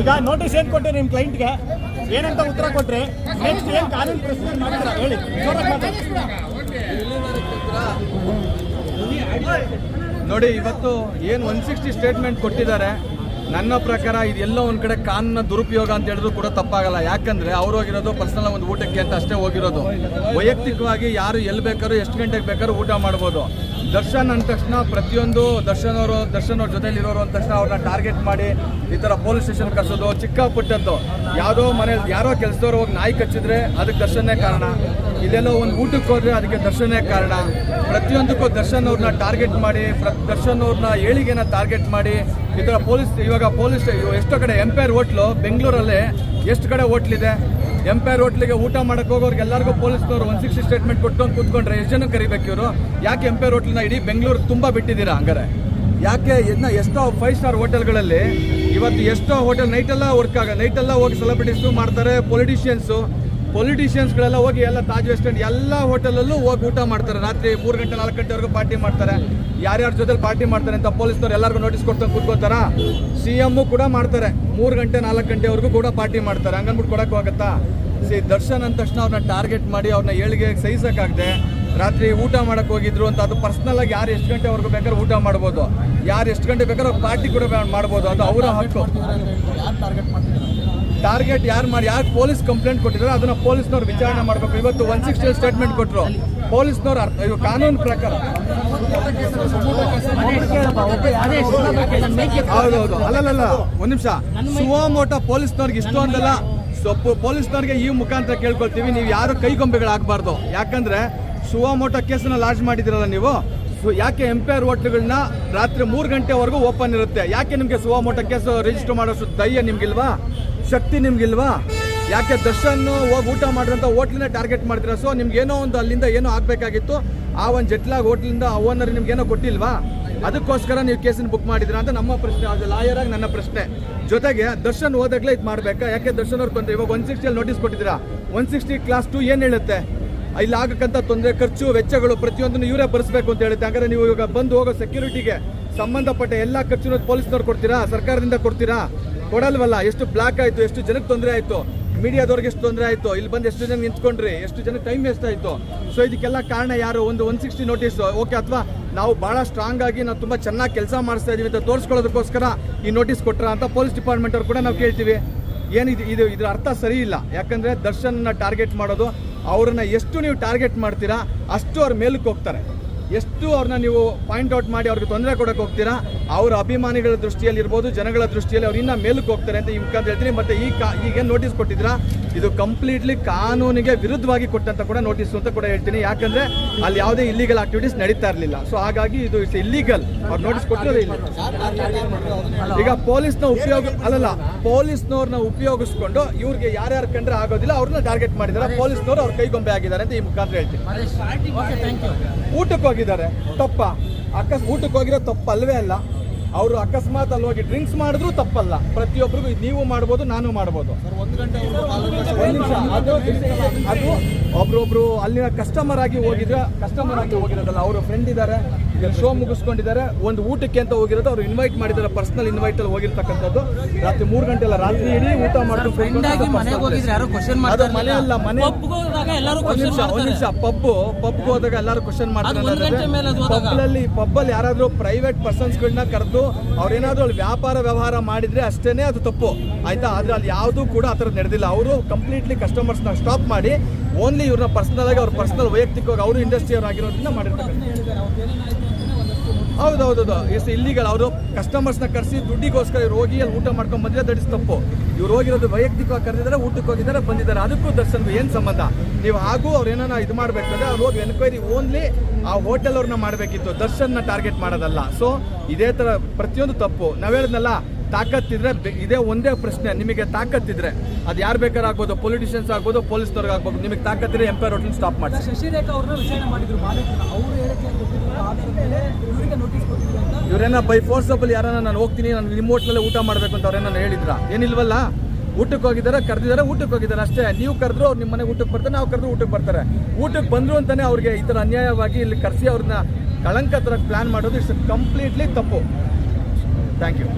ಈಗ ನೋಟಿಸ್ ಏನ್ ಕೊಟ್ಟೆ ನಿಮ್ ಕ್ಲೈಂಟ್ಗೆ ಏನಂತ ಉತ್ತರ ಕೊಟ್ರೆ? ನೆಕ್ಸ್ಟ್ ಏನ್ ಕಾನೂನು ಪ್ರಶ್ನೆ ಮಾಡಿದ್ರ ಹೇಳಿ. ನೋಡಿ, ಇವತ್ತು ಏನು ಒನ್ ಸಿಕ್ಸ್ಟಿ ಸ್ಟೇಟ್ಮೆಂಟ್ ಕೊಟ್ಟಿದ್ದಾರೆ. ನನ್ನ ಪ್ರಕಾರ ಇದೆಲ್ಲ ಒಂದು ಕಡೆ ಕಾನೂನ ದುರುಪಯೋಗ ಅಂತ ಹೇಳಿದ್ರು ಕೂಡ ತಪ್ಪಾಗಲ್ಲ. ಯಾಕಂದ್ರೆ ಅವ್ರು ಹೋಗಿರೋದು ಪರ್ಸನಲ್ ಒಂದು ಊಟಕ್ಕೆ ಅಂತ ಅಷ್ಟೇ ಹೋಗಿರೋದು. ವೈಯಕ್ತಿಕವಾಗಿ ಯಾರು ಎಲ್ಲಿ ಬೇಕಾದ್ರೂ ಎಷ್ಟು ಗಂಟೆಗೆ ಬೇಕಾದ್ರೂ ಊಟ ಮಾಡ್ಬೋದು. ದರ್ಶನ್ ಅಂದ ತಕ್ಷಣ ಪ್ರತಿಯೊಂದು ದರ್ಶನ್ ಅವರು ದರ್ಶನ್ ಅವ್ರ ಜೊತೆಲಿ ಇರೋರು ಅಂದ ತಕ್ಷಣ ಅವ್ರನ್ನ ಟಾರ್ಗೆಟ್ ಮಾಡಿ ಈ ಥರ ಪೊಲೀಸ್ ಸ್ಟೇಷನ್ ಕರ್ಸೋದು ಚಿಕ್ಕ ಪುಟ್ಟದ್ದು ಯಾವುದೋ ಮನೇಲಿ ಯಾರೋ ಕೆಲಸದವ್ರು ಹೋಗಿ ನಾಯಿ ಕಚ್ಚಿದ್ರೆ ಅದಕ್ಕೆ ದರ್ಶನೇ ಕಾರಣ. ಇಲ್ಲೆಲ್ಲೋ ಒಂದು ಊಟಕ್ಕೆ ಹೋದ್ರೆ ಅದಕ್ಕೆ ದರ್ಶನೇ ಕಾರಣ. ಪ್ರತಿಯೊಂದಕ್ಕೂ ದರ್ಶನ್ ಅವ್ರನ್ನ ಟಾರ್ಗೆಟ್ ಮಾಡಿ, ಪ್ರ- ದರ್ಶನ್ ಅವ್ರನ್ನ ಏಳಿಗೆನ ಟಾರ್ಗೆಟ್ ಮಾಡಿ. ಈ ಥರ ಪೊಲೀಸ್, ಇವಾಗ ಪೊಲೀಸ್ ಎಷ್ಟೋ ಕಡೆ ಎಂಪೈರ್ ಹೋಟ್ಲು ಬೆಂಗಳೂರಲ್ಲಿ ಎಷ್ಟು ಕಡೆ ಹೋಟ್ಲಿದೆ ಎಂಪೈರ್ ಹೋಟ್ಲಿಗೆ ಊಟ ಮಾಡಕ್ಕೆ ಹೋಗೋರಿಗೆ ಎಲ್ಲರಿಗೂ ಪೊಲೀಸ್ನವರು ಒನ್ ಸಿಕ್ಸ್ಟಿ ಸ್ಟೇಟ್ಮೆಂಟ್ ಕೊಟ್ಕೊಂಡು ಕೂತ್ಕೊಂಡ್ರೆ ಎಷ್ಟು ಜನ ಕರಿಬೇಕು ಇವರು? ಯಾಕೆ ಎಂಪೈರ್ ಹೋಟ್ಲನ್ನ ಇಡೀ ಬೆಂಗಳೂರು ತುಂಬ ಬಿಟ್ಟಿದ್ದೀರಾ ಹಂಗಾರೆ? ಯಾಕೆ ಇನ್ನು ಎಷ್ಟೋ ಫೈವ್ ಸ್ಟಾರ್ ಹೋಟೆಲ್ಗಳಲ್ಲಿ ಇವತ್ತು ಎಷ್ಟೋ ಹೋಟೆಲ್ ನೈಟೆಲ್ಲ ವರ್ಕ್ ಆಗ ನೈಟೆಲ್ಲ ಹೋಗಿ ಸೆಲೆಬ್ರಿಟೀಸು ಮಾಡ್ತಾರೆ ಪೊಲಿಟಿಷಿಯನ್ಸು ಪೊಲಿಟಿಷಿಯನ್ಸ್ಗಳೆಲ್ಲ ಹೋಗಿ ಎಲ್ಲ ತಾಜ್ ವೆಸ್ಟ್ ಎಲ್ಲ ಹೋಟೆಲಲ್ಲೂ ಹೋಗಿ ಊಟ ಮಾಡ್ತಾರೆ. ರಾತ್ರಿ ಮೂರು ಗಂಟೆ, ನಾಲ್ಕು ಗಂಟೆವರೆಗೂ ಪಾರ್ಟಿ ಮಾಡ್ತಾರೆ. ಯಾರ್ಯಾರ ಜೊತೆ ಪಾರ್ಟಿ ಮಾಡ್ತಾರೆ ಅಂತ ಪೊಲೀಸ್ನವ್ರು ಎಲ್ಲರಿಗೂ ನೋಟಿಸ್ ಕೊಡ್ತಾರೆ ಕೂತ್ಕೋತಾರ ಸಿ ಎಮ್ಮು ಕೂಡ ಮಾಡ್ತಾರೆ. ಮೂರು ಗಂಟೆ, ನಾಲ್ಕು ಗಂಟೆವರೆಗೂ ಕೂಡ ಪಾರ್ಟಿ ಮಾಡ್ತಾರೆ. ಹಂಗನ್ಬಿಟ್ಟು ಕೊಡೋಕ್ಕಾಗತ್ತಾ? ಸಿ ದರ್ಶನ್ ಅಂದ ತಕ್ಷಣ ಅವ್ರನ್ನ ಟಾರ್ಗೆಟ್ ಮಾಡಿ ಅವ್ರನ್ನ ಏಳಿಗೆ ಸಹಿಸೋಕ್ಕಾಗದೆ ರಾತ್ರಿ ಊಟ ಮಾಡಕ್ಕೆ ಹೋಗಿದ್ರು ಅಂತ ಅದು ಪರ್ಸ್ನಲ್ ಆಗಿ ಯಾರು ಎಷ್ಟು ಗಂಟೆವರೆಗೂ ಬೇಕಾದ್ರೆ ಊಟ ಮಾಡ್ಬೋದು. ಯಾರು ಎಷ್ಟು ಗಂಟೆ ಬೇಕಾದ್ರೆ ಪಾರ್ಟಿ ಕೂಡ ಮಾಡ್ಬೋದು ಅದು ಅವರ ಹಕ್ಕು. ಟಾರ್ಗೆಟ್ ಯಾರು ಮಾಡಿ ಯಾರು ಪೊಲೀಸ್ ಕಂಪ್ಲೇಂಟ್ ಕೊಟ್ಟಿದ್ದಾರೆ ಅದನ್ನ ಪೊಲೀಸ್ನವ್ರು ವಿಚಾರಣೆ ಮಾಡಬೇಕು. ಇವತ್ತು ಒನ್ ಸಿಕ್ಸ್ಟಿ ಸ್ಟೇಟ್ಮೆಂಟ್ ಕೊಟ್ಟರು ಪೊಲೀಸ್ನವ್ರು ಅರ್ಥ ಇದು ಕಾನೂನು ಪ್ರಕಾರ. ಹೌದೌದು. ಅಲ್ಲಲ್ಲ ಒಂದ್ ನಿಮಿಷ. ಸುವಮೋಟ ಪೊಲೀಸ್ನವ್ರಿಗೆ ಇಷ್ಟೊಂದಲ್ಲ ಸೊಪ್ಪು ಪೊಲೀಸ್ನವ್ರಿಗೆ ಈ ಮುಖಾಂತರ ಕೇಳ್ಕೊಳ್ತೀವಿ. ನೀವು ಯಾರು ಕೈಗೊಂಬೆಗಳಾಗಬಾರ್ದು ಯಾಕಂದ್ರೆ ಸುವಮೋಟ ಕೇಸನ್ನ ಲಾಂಚ್ ಮಾಡಿದಿರಲ್ಲ ನೀವು? ಯಾಕೆ ಎಂಪೈರ್ ಹೋಟ್ಲುಗಳನ್ನ ರಾತ್ರಿ ಮೂರು ಗಂಟೆವರೆಗೂ ಓಪನ್ ಇರುತ್ತೆ? ಯಾಕೆ ನಿಮಗೆ ಸುವಾಮೋಟ ಕೇಸು ರಿಜಿಸ್ಟರ್ ಮಾಡೋಷ್ಟು ಧೈರ್ಯ ನಿಮಗಿಲ್ವಾ? ಶಕ್ತಿ ನಿಮಗಿಲ್ವಾ? ಯಾಕೆ ದರ್ಶನ್ ಹೋಗಿ ಊಟ ಮಾಡಿದಂಥ ಹೋಟ್ಲನ್ನೇ ಟಾರ್ಗೆಟ್ ಮಾಡ್ತೀರಾ? ಸೊ ನಿಮ್ಗೆ ಏನೋ ಒಂದು ಅಲ್ಲಿಂದ ಏನೋ ಆಗಬೇಕಾಗಿತ್ತು. ಆ ಒಂದು ಜಟ್ಲಾಗ್ ಹೋಟ್ಲಿಂದ ಓನರ್ ನಿಮ್ಗೆ ಏನೋ ಕೊಟ್ಟಿಲ್ವಾ? ಅದಕ್ಕೋಸ್ಕರ ನೀವು ಕೇಸನ್ನು ಬುಕ್ ಮಾಡಿದ್ರಾ ಅಂತ ನಮ್ಮ ಪ್ರಶ್ನೆ. ಅದು ಲಾಯರ್ ನನ್ನ ಪ್ರಶ್ನೆ. ಜೊತೆಗೆ ದರ್ಶನ್ ಹೋದಾಗಲೇ ಇದು ಮಾಡಬೇಕಾ? ಯಾಕೆ ದರ್ಶನ್ ಅವ್ರು ಬಂದರೆ ಇವಾಗ ಒನ್ ಸಿಕ್ಸ್ಟಿಯಲ್ಲಿ ನೋಟಿಸ್ ಕೊಟ್ಟಿದ್ದೀರಾ? ಒನ್ ಸಿಕ್ಸ್ಟಿ ಕ್ಲಾಸ್ ಟು ಏನು ಹೇಳುತ್ತೆ? ಇಲ್ಲಿ ಆಗಕ್ಕಂಥ ತೊಂದರೆ, ಖರ್ಚು, ವೆಚ್ಚಗಳು ಪ್ರತಿಯೊಂದನ್ನು ಇವರೇ ಭರಿಸಬೇಕು ಅಂತ ಹೇಳುತ್ತೆ. ಹಾಗಾದ್ರೆ ನೀವು ಇವಾಗ ಬಂದು ಹೋಗೋ ಸೆಕ್ಯೂರಿಟಿಗೆ ಸಂಬಂಧಪಟ್ಟ ಎಲ್ಲ ಖರ್ಚು ಪೊಲೀಸ್ನವ್ರು ಕೊಡ್ತೀರಾ? ಸರ್ಕಾರದಿಂದ ಕೊಡ್ತೀರಾ? ಕೊಡಲ್ವಲ್ಲ, ಎಷ್ಟು ಬ್ಲಾಕ್ ಆಯಿತು, ಎಷ್ಟು ಜನಕ್ಕೆ ತೊಂದರೆ ಆಯಿತು? ಮೀಡಿಯಾದವ್ರಿಗೆ ಎಷ್ಟು ತೊಂದರೆ ಆಯಿತು? ಇಲ್ಲಿ ಬಂದು ಎಷ್ಟು ಜನ ನಿಂತ್ಕೊಂಡ್ರಿ? ಎಷ್ಟು ಜನ ಟೈಮ್ ವೇಸ್ಟ್ ಆಯಿತು? ಸೊ ಇದಕ್ಕೆಲ್ಲ ಕಾರಣ ಯಾರು? ಒಂದು ಒನ್ ಸಿಕ್ಸ್ಟಿ ನೋಟಿಸ್ ಓಕೆ ಅಥವಾ ನಾವು ಭಾಳ ಸ್ಟ್ರಾಂಗ್ ಆಗಿ ನಾವು ತುಂಬ ಚೆನ್ನಾಗಿ ಕೆಲಸ ಮಾಡಿಸ್ತಾ ಇದೀವಿ ಅಂತ ತೋರಿಸ್ಕೊಳ್ಳೋದಕ್ಕೋಸ್ಕರ ಈ ನೋಟಿಸ್ ಕೊಟ್ಟರ ಅಂತ ಪೊಲೀಸ್ ಡಿಪಾರ್ಟ್ಮೆಂಟ್ ಅವ್ರು ಕೂಡ ನಾವು ಕೇಳ್ತೀವಿ. ಏನಿದೆ, ಇದು, ಇದರ ಅರ್ಥ ಸರಿ ಇಲ್ಲ. ಯಾಕಂದರೆ ದರ್ಶನ್ನ ಟಾರ್ಗೆಟ್ ಮಾಡೋದು ಅವ್ರನ್ನ ಎಷ್ಟು ನೀವು ಟಾರ್ಗೆಟ್ ಮಾಡ್ತೀರಾ, ಅಷ್ಟು ಅವ್ರ ಮೇಲಕ್ಕೆ ಹೋಗ್ತಾರೆ. ಎಷ್ಟು ಅವ್ರನ್ನ ನೀವು ಪಾಯಿಂಟ್ ಔಟ್ ಮಾಡಿ ಅವ್ರಿಗೆ ತೊಂದರೆ ಕೊಡಕ್ಕೆ ಹೋಗ್ತೀರಾ, ಅವ್ರ ಅಭಿಮಾನಿಗಳ ದೃಷ್ಟಿಯಲ್ಲಿ ಇರ್ಬೋದು ಜನಗಳ ದೃಷ್ಟಿಯಲ್ಲಿ ಅವ್ರು ಇನ್ನೂ ಮೇಲಕ್ಕೆ ಹೋಗ್ತಾರೆ ಅಂತ ಈ ಮುಖಾಂತರ ಹೇಳ್ತೀನಿ. ಮತ್ತೆ ಈ ಈಗೇನು ಈಗ ನೋಟಿಸ್ ಕೊಟ್ಟಿದ್ದೀರಾ ಇದು ಕಂಪ್ಲೀಟ್ಲಿ ಕಾನೂನಿಗೆ ವಿರುದ್ಧವಾಗಿ ಕೊಟ್ಟಂತ ಕೂಡ ನೋಟಿಸ್ ಅಂತ ಕೂಡ ಹೇಳ್ತೀನಿ. ಯಾಕಂದ್ರೆ ಅಲ್ಲಿ ಯಾವುದೇ ಇಲ್ಲಿಗಲ್ ಆಕ್ಟಿವಿಟೀಸ್ ನಡೀತಾ ಇರಲಿಲ್ಲ. ಸೊ ಹಾಗಾಗಿ ಇದು ಇಟ್ಸ್ ಇಲ್ಲಿಗಲ್ ಅವ್ರು ನೋಟಿಸ್ ಕೊಟ್ಟಿರೋದೇ ಈಗ ಪೊಲೀಸ್ನ ಉಪಯೋಗ, ಅಲ್ಲಲ್ಲ ಪೊಲೀಸ್ನವ್ರನ್ನ ಉಪಯೋಗಿಸ್ಕೊಂಡು ಇವ್ರಿಗೆ ಯಾರ್ಯಾರು ಕಂಡ್ರೆ ಆಗೋದಿಲ್ಲ, ಅವ್ರನ್ನ ಟಾರ್ಗೆಟ್ ಮಾಡಿದ್ದಾರೆ. ಪೊಲೀಸ್ನವ್ರು ಅವ್ರ ಕೈಗೊಂಬೆ ಆಗಿದ್ದಾರೆ ಅಂತ ಈ ಮುಖಾಂತರ ಹೇಳ್ತೀನಿ. ಊಟಕ್ಕೆ ಹೋಗಿದ್ದಾರೆ ತಪ್ಪ. ಅಕಸ್ ಊಟಕ್ಕೆ ಹೋಗಿರೋ ತಪ್ಪು ಅಲ್ವೇ ಅಲ್ಲ. ಅವರು ಅಕಸ್ಮಾತ್ ಅಲ್ಲಿ ಹೋಗಿ ಡ್ರಿಂಕ್ಸ್ ಮಾಡಿದ್ರು ತಪ್ಪಲ್ಲ. ಪ್ರತಿಯೊಬ್ಬರಿಗೂ ನೀವು ಮಾಡ್ಬೋದು ನಾನು ಮಾಡ್ಬೋದು. ಅದು ಒಬ್ರೊಬ್ರು ಅಲ್ಲಿನ ಕಸ್ಟಮರ್ ಆಗಿ ಹೋಗಿದ್ರೆ ಕಸ್ಟಮರ್ ಆಗಿ ಹೋಗಿರೋದಲ್ಲ ಅವರು ಫ್ರೆಂಡ್ ಇದ್ದಾರೆ. ಶೋ ಮುಗಿಸ್ಕೊಂಡಿದ್ದಾರೆ. ಒಂದು ಊಟಕ್ಕೆ ಅಂತ ಹೋಗಿರೋದು ಅವ್ರು ಇನ್ವೈಟ್ ಮಾಡಿದ್ದಾರೆ. ಪರ್ಸನಲ್ ಇನ್ವೈಟ್ ಅಲ್ಲಿ ಹೋಗಿರ್ತಕ್ಕಂಥದ್ದು. ರಾತ್ರಿ ಮೂರು ಗಂಟೆ ಅಲ್ಲ ರಾತ್ರಿ ಇಡೀ ಊಟ ಮಾಡ್ತಾರೆ ಅಲ್ಲ ಹೋದಾಗ ಎಲ್ಲರೂ ಕ್ವಶನ್ ನಿಮಿಷ ಮಾಡ್ತಾರೆ. ಪಬ್ ಪಬ್ ಹೋದಾಗ ಎಲ್ಲರೂ ಕ್ವಶನ್ ಹೋದಾಗ. ಪಬ್ಬಲ್ಲಿ ಪಬ್ಬಲ್ಲಿ ಯಾರಾದ್ರೂ ಪ್ರೈವೇಟ್ ಪರ್ಸನ್ಸ್ ಗಳನ್ನ ಕರೆದು ಅವ್ರೇನಾದ್ರೂ ಅಲ್ಲಿ ವ್ಯಾಪಾರ ವ್ಯವಹಾರ ಮಾಡಿದ್ರೆ ಅಷ್ಟೇನೆ ಅದು ತಪ್ಪು. ಆಯ್ತಾ? ಆದ್ರೆ ಅಲ್ಲಿ ಯಾವುದೂ ಕೂಡ ಆ ಥರದ್ದು ನಡೆದಿಲ್ಲ. ಅವರು ಕಂಪ್ಲೀಟ್ಲಿ ಕಸ್ಟಮರ್ಸ್ನ ಸ್ಟಾಪ್ ಮಾಡಿ ಓನ್ಲಿ ಇವ್ರನ್ನ ಪರ್ಸನಲ್ ಆಗಿ ಅವ್ರ ಪರ್ಸನಲ್ ವೈಯಕ್ತಿಕವಾಗಿ ಅವರು ಇಂಡಸ್ಟ್ರಿ ಅವ್ರು ಆಗಿರೋದ್ರಿಂದ ಮಾಡಿರ್ತಾರೆ ಹೌದೌದು ಎಸ್ ಇಲ್ಲಿಗಲ್ ಅವರು ಕಸ್ಟಮರ್ಸ್ನ ಕರೆಸಿ ದುಡ್ಡಿಗೋಸ್ಕರ ಇವ್ರು ಹೋಗಿ ಊಟ ಮಾಡ್ಕೊಂಡು ಬಂದಿದ್ರೆ ಇಸ್ ತಪ್ಪು. ಇವ್ರು ಹೋಗಿರೋದು ವೈಯಕ್ತಿಕವಾಗಿ ಕರೆದಿದ್ದಾರೆ ಊಟಕ್ಕೆ ಹೋಗಿದ್ದಾರೆ, ಬಂದಿದ್ದಾರೆ. ಅದಕ್ಕೂ ದರ್ಶನ್ಗೂ ಏನು ಸಂಬಂಧ? ನೀವು ಹಾಗೂ ಅವ್ರು ಏನಾನ ಇದು ಮಾಡಬೇಕಂದ್ರೆ ಅವ್ರು ಹೋಗಿ ಎನ್ಕ್ವೈರಿ ಓನ್ಲಿ ಆ ಹೋಟೆಲ್ ಅವ್ರನ್ನ ಮಾಡಬೇಕಿತ್ತು. ದರ್ಶನ್ನ ಟಾರ್ಗೆಟ್ ಮಾಡೋದಲ್ಲ. ಸೊ ಇದೇ ಥರ ಪ್ರತಿಯೊಂದು ತಪ್ಪು. ನಾವು ಹೇಳಿದ್ನಲ್ಲ ತಾಕತ್ತಿದ್ರೆ ಇದೇ ಒಂದೇ ಪ್ರಶ್ನೆ. ನಿಮಗೆ ತಾಕತ್ತಿದ್ರೆ ಅದು ಯಾರು ಬೇಕಾದ್ರೆ ಆಗ್ಬೋದು? ಪೊಲಿಟಿಷಿಯನ್ಸ್ ಆಗ್ಬೋದು ಪೊಲೀಸ್ನವ್ರಿಗೆ ಆಗ್ಬೋದು. ನಿಮಗೆ ತಾಕತ್ತಿದ್ರೆ ಎಂಪೈರ್ ಹೋಟೆಲ್ ಸ್ಟಾಪ್ ಮಾಡಿ ಶಶಿರೇಖಾ ಅವ್ರನ್ನ ವಿಚಾರಣೆ ಮಾಡಿದ್ರು. ಇವರೇನ ಬೈ ಫೋರ್ಸಬಲ್ ಯಾರನ್ನ ನಾನು ಹೋಗ್ತೀನಿ ನಾನು ನಿಮ್ಮ ಹೋಟ್ಲಲ್ಲೇ ಊಟ ಮಾಡಬೇಕು ಅಂತ ಅವ್ರೇನ ಹೇಳಿದ್ರ? ಏನಿಲ್ವಲ್ಲ? ಊಟಕ್ಕೆ ಹೋಗಿದ್ದಾರೆ ಕರೆದಿದ್ದಾರೆ ಊಟಕ್ಕೆ ಹೋಗಿದ್ದಾರೆ ಅಷ್ಟೇ. ನೀವು ಕರೆದ್ರು ಅವ್ರು ನಿಮ್ಮ ಮನೆಗೆ ಊಟಕ್ಕೆ ಬರ್ತಾರೆ ನಾವು ಕರೆದ್ರು ಊಟಕ್ಕೆ ಬರ್ತಾರೆ. ಊಟಕ್ಕೆ ಬಂದರು ಅಂತಾನೆ ಅವ್ರಿಗೆ ಈ ಥರ ಅನ್ಯಾಯವಾಗಿ ಇಲ್ಲಿ ಕರೆಸಿ ಅವ್ರನ್ನ ಕಳಂಕ ಥರ ಪ್ಲಾನ್ ಮಾಡೋದು ಇಟ್ಸ್ ಕಂಪ್ಲೀಟ್ಲಿ ತಪ್ಪು. Thank you